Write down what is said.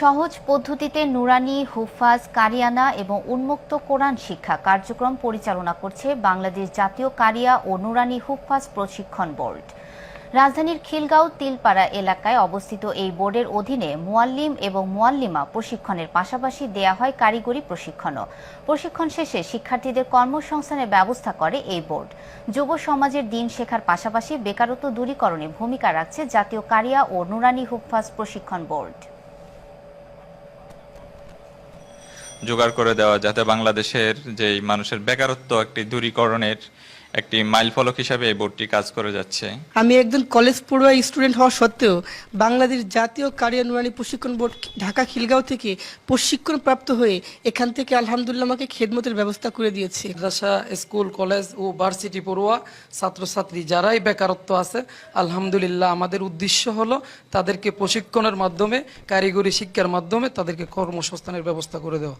সহজ পদ্ধতিতে নুরানি, হুফাজ, কারিয়ানা এবং উন্মুক্ত কোরআন শিক্ষা কার্যক্রম পরিচালনা করছে বাংলাদেশ জাতীয় কারিয়া ও নুরানি, হুফাজ প্রশিক্ষণ বোর্ড। রাজধানীর খিলগাঁও, তিলপাড়া এলাকায় অবস্থিত এই বোর্ডের অধীনে মুয়াল্লিম এবং মুয়াল্লিমা প্রশিক্ষণের পাশাপাশি দেয়া হয় কারিগরি প্রশিক্ষণও। প্রশিক্ষণ শেষে শিক্ষার্থীদের কর্মসংস্থানের ব্যবস্থা করে এই বোর্ড। যুব সমাজের দিন শেখার পাশাপাশি বেকারত্ব দূরীকরণে ভূমিকা রাখছে জাতীয় কারিয়া ও নুরানি, হুফাজ প্রশিক্ষণ বোর্ড। জোগাড় করে দেওয়া যাতে বাংলাদেশের যেই মানুষের বেকারত্ব একটি দূরীকরণের একটি মাইল ফলক হিসাবে এই বোর্ডটি কাজ করে যাচ্ছে। আমি একজন কলেজ পড়ুয়া স্টুডেন্ট হওয়া সত্ত্বেও বাংলাদেশ জাতীয় কারিয়া নুরানি প্রশিক্ষণ বোর্ড ঢাকা খিলগাঁও থেকে প্রশিক্ষণ প্রাপ্ত হয়ে এখান থেকে আলহামদুলিল্লাহ আমাকে খেদমতের ব্যবস্থা করে দিয়েছে। মাদ্রাসা স্কুল কলেজ ও ভার্সিটি পড়ুয়া ছাত্রছাত্রী যারাই বেকারত্ব আছে আলহামদুলিল্লাহ আমাদের উদ্দেশ্য হলো তাদেরকে প্রশিক্ষণের মাধ্যমে কারিগরি শিক্ষার মাধ্যমে তাদেরকে কর্মসংস্থানের ব্যবস্থা করে দেওয়া।